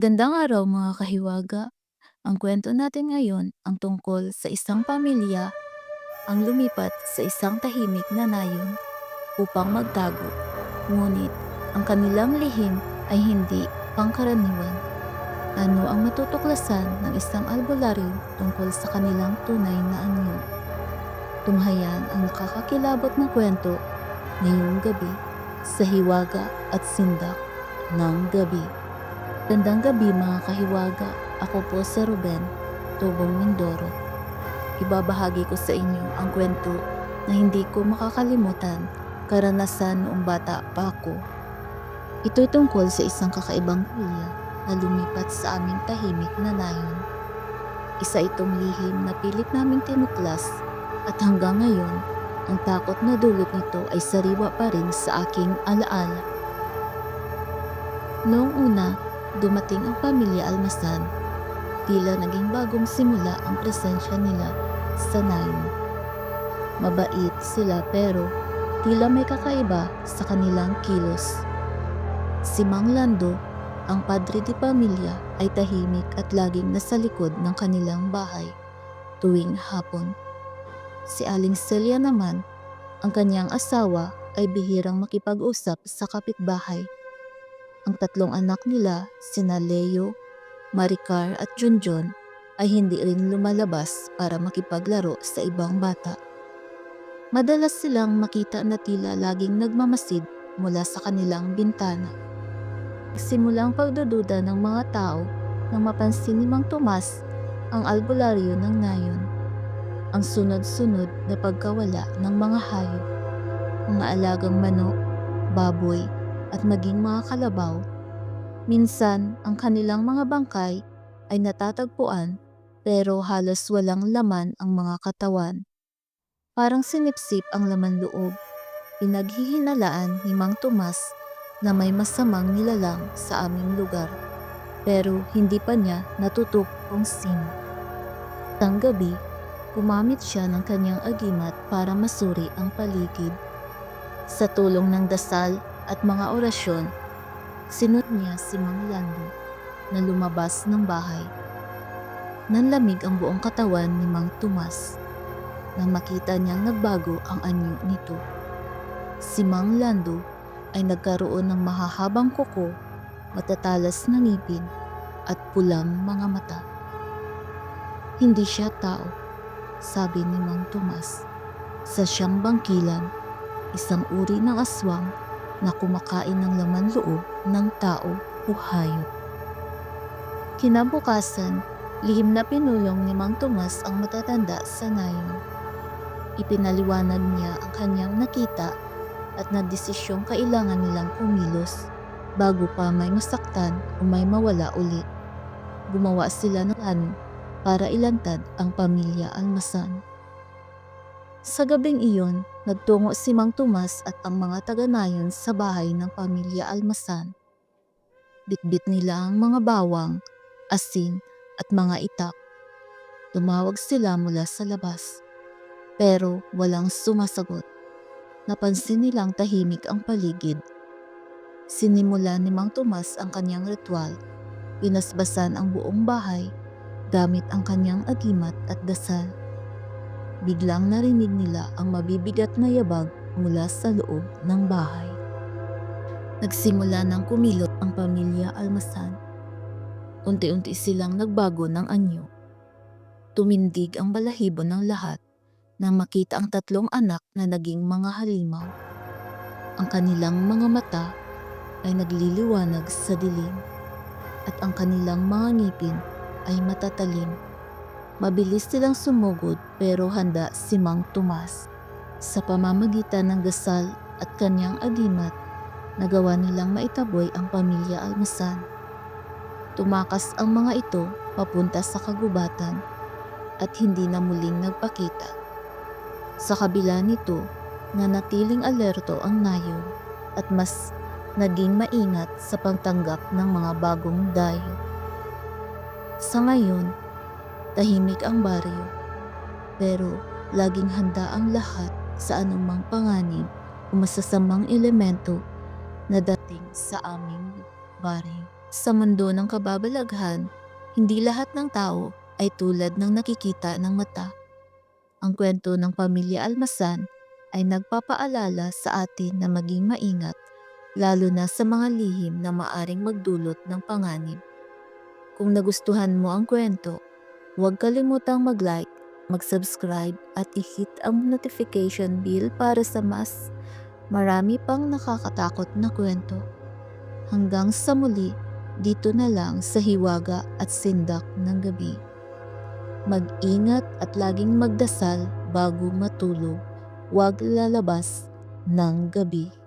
Gandang araw mga kahiwaga. Ang kwento natin ngayon ang tungkol sa isang pamilya ang lumipat sa isang tahimik na nayon upang magtago. Ngunit ang kanilang lihim ay hindi pangkaraniwan. Ano ang matutuklasan ng isang albularyo tungkol sa kanilang tunay na anyo? Tunghayan ang nakakakilabot na kwento ngayong gabi sa Hiwaga at Sindak ng Gabi. Gandang gabi mga kahiwaga. Ako po si Ruben, Tubong Mindoro. Ibabahagi ko sa inyo ang kwento na hindi ko makakalimutan karanasan noong bata pa ako. Ito'y tungkol sa isang kakaibang kuya na lumipat sa aming tahimik na nayon. Isa itong lihim na pilit naming tinuklas at hanggang ngayon, ang takot na dulot nito ay sariwa pa rin sa aking alaala. Noong una, dumating ang pamilya Almasan. Tila naging bagong simula ang presensya nila sa nayon. Mabait sila pero tila may kakaiba sa kanilang kilos. Si Mang Lando, ang padre di pamilya ay tahimik at laging nasa likod ng kanilang bahay tuwing hapon. Si Aling Celia naman, ang kanyang asawa ay bihirang makipag-usap sa kapitbahay. Ang tatlong anak nila, sina Leo, Maricar at Junjun, ay hindi rin lumalabas para makipaglaro sa ibang bata. Madalas silang makita na tila laging nagmamasid mula sa kanilang bintana. Simula ang pagdududa ng mga tao nang mapansin ni Mang Tomas ang albularyo ng nayon. Ang sunod-sunod na pagkawala ng mga hayop, mga alagang manok, baboy, at maging mga kalabaw. Minsan, ang kanilang mga bangkay ay natatagpuan pero halos walang laman ang mga katawan. Parang sinipsip ang laman loob. Pinaghihinalaan ni Mang Tomas na may masamang nilalang sa aming lugar pero hindi pa niya natutok kung sino. Tang gabi, gumamit siya ng kanyang agimat para masuri ang paligid. Sa tulong ng dasal at mga orasyon, sinut niya si Mang Lando na lumabas ng bahay. Nanlamig ang buong katawan ni Mang Tomas nang makita niyang nagbago ang anyo nito. Si Mang Lando ay nagkaroon ng mahahabang kuko, matatalas na ngipin at pulang mga mata. Hindi siya tao, sabi ni Mang Tomas. Sa siyang bangkilan, isang uri ng aswang na kumakain ng laman loob ng tao o hayop. Kinabukasan, lihim na pinulong ni Mang Tomas ang matatanda sa nayon. Ipinaliwanag niya ang kanyang nakita at na desisyong kailangan nilang kumilos bago pa may masaktan o may mawala ulit. Gumawa sila ng plano para ilantad ang pamilya Almasan. Sa gabing iyon, nagtungo si Mang Tomas at ang mga taga-nayon sa bahay ng pamilya Almasan. Bitbit nila ang mga bawang, asin at mga itak. Tumawag sila mula sa labas. Pero walang sumasagot. Napansin nilang tahimik ang paligid. Sinimula ni Mang Tomas ang kanyang ritual. Pinasbasan ang buong bahay gamit ang kanyang agimat at dasal. Biglang narinig nila ang mabibigat na yabag mula sa loob ng bahay. Nagsimula ng kumilot ang pamilya Almasan. Unti-unti silang nagbago ng anyo. Tumindig ang balahibo ng lahat nang makita ang tatlong anak na naging mga halimaw. Ang kanilang mga mata ay nagliliwanag sa dilim at ang kanilang mga ngipin ay matatalim. Mabilis silang sumugod pero handa si Mang Tomas. Sa pamamagitan ng dasal at kanyang agimat, nagawa nilang maitaboy ang pamilya Almasan. Tumakas ang mga ito papunta sa kagubatan at hindi na muling nagpakita. Sa kabila nito, nanatiling alerto ang nayon at mas naging maingat sa pagtanggap ng mga bagong dayo. Sa ngayon, tahimik ang baryo, pero laging handa ang lahat sa anumang panganib o masasamang elemento na dating sa aming baryo. Sa mundo ng kababalaghan, hindi lahat ng tao ay tulad ng nakikita ng mata. Ang kwento ng pamilya Almasan ay nagpapaalala sa atin na maging maingat lalo na sa mga lihim na maaring magdulot ng panganib. Kung nagustuhan mo ang kwento, huwag kalimutang mag-like, mag-subscribe at i-hit ang notification bell para sa mas marami pang nakakatakot na kwento. Hanggang sa muli, dito na lang sa hiwaga at sindak ng gabi. Mag-ingat at laging magdasal bago matulog. Huwag lalabas ng gabi.